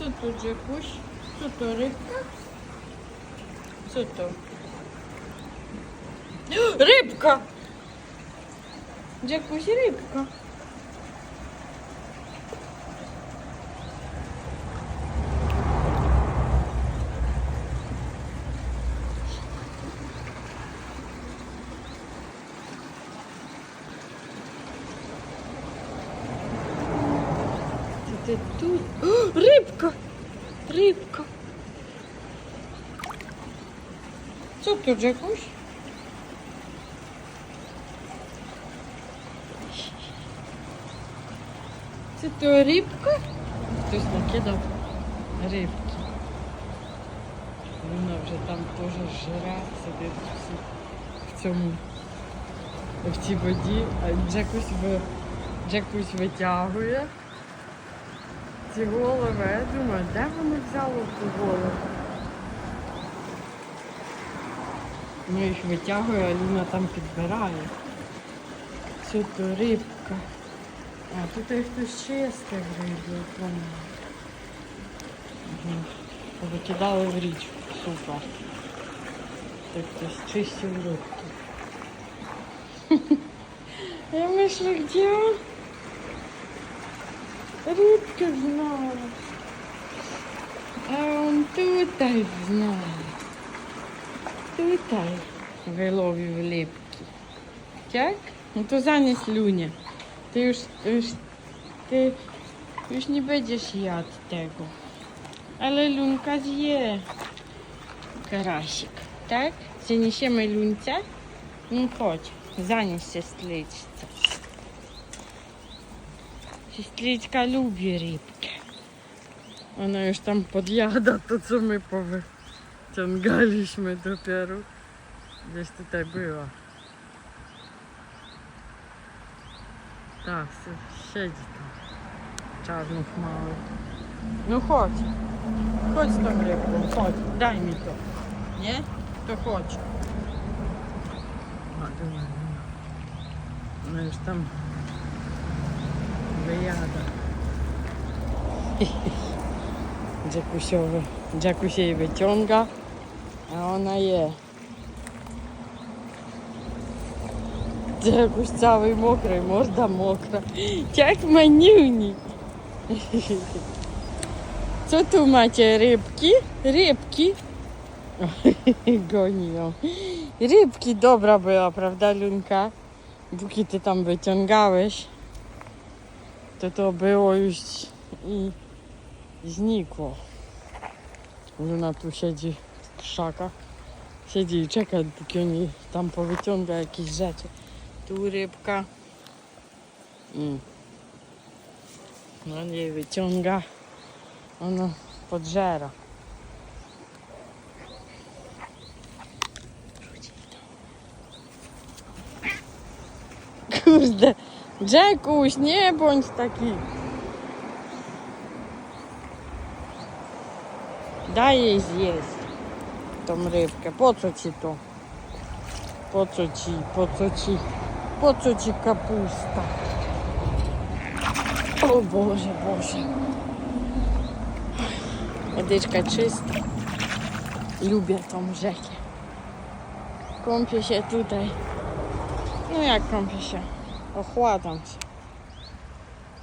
Co tu Jackuś? Co to, rybka? Co to? Rybka! Jackuś, rybka. Ty tu. O, rybka! Rybka! Co to, Jackuś? Це то рибка? Хтось накидав рибки. Вона вже там теж жира сидить в цьому в цій воді, а Джекусь, в... Джекусь витягує ці голови. Я думаю, де воно взяло ту голову? Ну їх витягує, а Ліна там підбирає. Це то рибка. А, тут їх хтось чистив рибу. Угу. Викидали в річку. Супер. Так хтось чистив рибки. Я myślę, gdzie on? Rybkę znalazł. A on tutaj znalazł. Tutaj wyłowił rybki. Tak? No to zanieś Lunie. Ty już, już, ty już nie będziesz jadł tego. Ale Lunka zje karasik, tak? Zaniesiemy Lunce? No chodź, zanieś сестричce. Сестричка lubi rybkę. Ona już tam podjada to, co my powyciągaliśmy dopiero. Gdzieś tutaj była. Tak, s- siedzi tam. Czarnuch mały. No chodź. Chodź z tą rybką, chodź. Daj mi to. Nie? To chodź. A, dobra, dobra. Ona już tam wyjada. Dziakusiowy. Dziakuś jej wyciąga, a ona je. Dziakuś cały mokry, morda mokra. Jak maniuni. Co tu macie, rybki? Rybki? Goni ją. Rybki dobra była, prawda, Lunka? Póki ty tam wyciągałeś, to to było już i znikło. Luna tu siedzi w krzakach. Siedzi i czeka, póki oni tam powyciąga jakieś rzeczy. Tu rybka. Mm. No nie wyciąga. Ona podżera. Kurde, Jackuś, nie bądź taki. Daj jej zjeść tą rybkę. Po co ci to? Po co ci, po co ci, po co ci kapusta? O Boże, Boże. Wodyczka czysta. Lubię tą rzekę. Kąpię się tutaj. No jak kąpię się?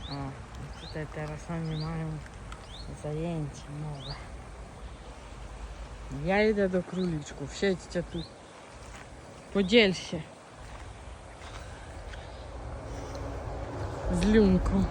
I tutaj teraz oni mają zajęcie nowe. Ja idę do króliczków. Siedźcie tu. Podziel się. Z Lunką.